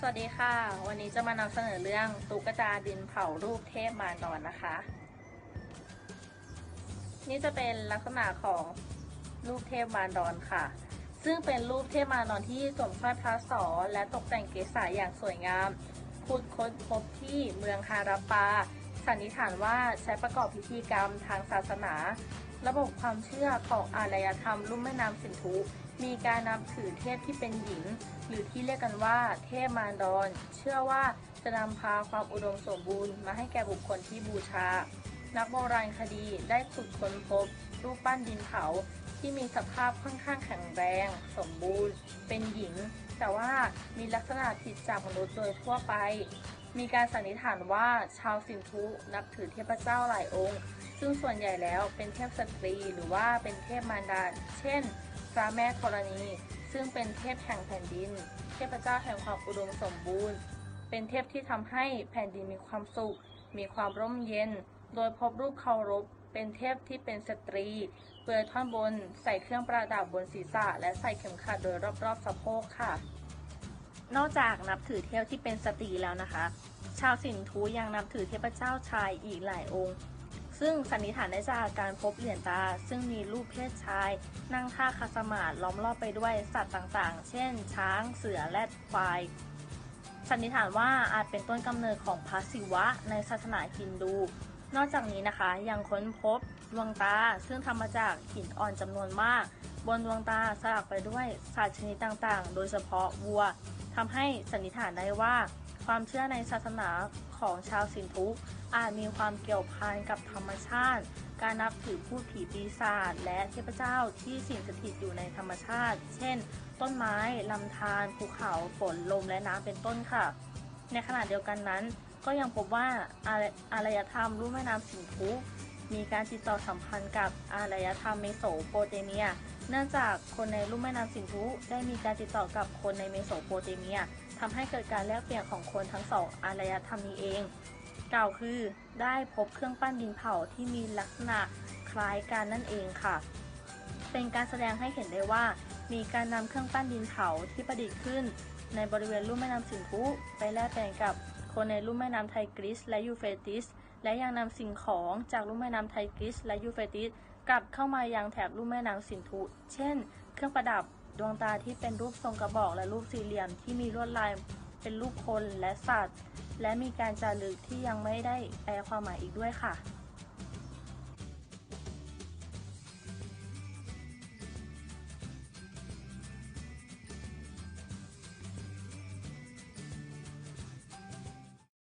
สวัสดีค่ะ วันนี้จะมานำเสนอเรื่องตุ๊กตาดินเผารูปเทพมารดอนนะคะ นี่จะเป็นลักษณะของรูปเทพมารดอนค่ะ ซึ่งเป็นรูปเทพมารดอนที่สวมสร้อยพระศรและตกแต่งเกศาอย่างสวยงามพูดค้นพบที่เมืองฮาราปา สันนิษฐานว่าใช้ประกอบพิธีกรรมทางศาสนา ระบบความเชื่อของอารยธรรมลุ่มแม่น้ำสินธุ มีการนับถือเทพที่เป็นหญิง หรือที่เรียกกันว่าเทพมารดอนเชื่อว่าจะนำพาความอุดมสมบูรณ์มาให้แก่บุคคลที่บูชา นักโบราณคดีได้ขุดค้นพบ รูปปั้นดินเผาที่มีสภาพค่อนข้างแข็งแรง สมบูรณ์ เป็นหญิง แต่ว่ามีลักษณะผิดจากมนุษย์โดยทั่วไป มีการสันนิษฐานว่าชาวสินธุนับถือเทพเจ้าหลายองค์ ซึ่งส่วนใหญ่แล้วเป็นเทพสตรีหรือว่าเป็นเทพมารดา เช่น พระแม่ธรณี ซึ่งเป็นเทพแห่งแผ่นดิน เทพเจ้าแห่งความอุดมสมบูรณ์ เป็นเทพที่ทำให้แผ่นดินมีความสุข มีความร่มเย็น โดยพบรูปเคารพ เป็นเทพที่เป็นสตรี เปลือยท่อนบน ใส่เครื่องประดับบนศีรษะ และใส่เข็มขัดโดยรอบๆสะโพกค่ะ นอกจากนับถือเทพที่เป็นสตรีแล้วนะคะ ชาวสินธุยังนับถือเทพเจ้าชายอีกหลายองค์ ซึ่งสันนิษฐานได้จากการพบเหรียญตา ซึ่งมีรูปเพศชาย นั่งท่าคาสมาธิล้อมรอบไปด้วยสัตว์ต่างๆ เช่น ช้าง เสือและควาย สันนิษฐานว่าอาจเป็นต้นกำเนิดของพระศิวะในศาสนาฮินดู นอกจากนี้นะคะยังค้นพบดวงตาซึ่งทำมาจากหินอ่อนจำนวนมาก บนดวงตาสลักไปด้วยสัตว์ชนิดต่างๆ โดยเฉพาะวัว ทำให้สันนิษฐานได้ว่า ความเชื่อในศาสนาของชาวสินธุอาจมีความเกี่ยวพันกับธรรมชาติ การนับถือพูดผีปีศาจและเทพเจ้าที่สิงสถิตอยู่ในธรรมชาติ เช่น ต้นไม้ ลำธารภูเขาฝนลมและน้ำเป็นต้นค่ะ ในขณะเดียวกันนั้น ก็ยังพบว่าอารอารยธรรมรุ่มแม่น้ำสินธุ มีการติดต่อสัมพันธ์กับอารยธรรมเมโสโปเตเมีย เนื่องจากคนในลุ่มแม่น้ำสินธุได้มีการติดต่อกับคนในเมโสโปเตเมียทำให้เกิดการแลกเปลี่ยนของคนทั้งสองอารยธรรมนี้เอง กล่าวคือได้พบเครื่องปั้นดินเผาที่มีลักษณะคล้ายกันนั่นเองค่ะ เป็นการแสดงให้เห็นได้ว่า มีการนำเครื่องปั้นดินเผาที่ประดิษฐ์ขึ้น ในบริเวณลุ่มแม่น้ำสินธุไปแลกเปลี่ยนกับคนในลุ่มแม่น้ำไทกริสและยูเฟติส และยังนำสิ่งของจากลุ่มแม่น้ำไทกริสและยูเฟติสกลับเข้ามายังแถบลุ่มแม่น้ำสินธุ เช่น เครื่องประดับดวงตาที่เป็นรูปทรงกระบอกและรูปสี่เหลี่ยมที่มีลวดลายเป็นรูปคนและสัตว์ และมีการจารึกที่ยังไม่ได้แปลความหมายอีกด้วยค่ะ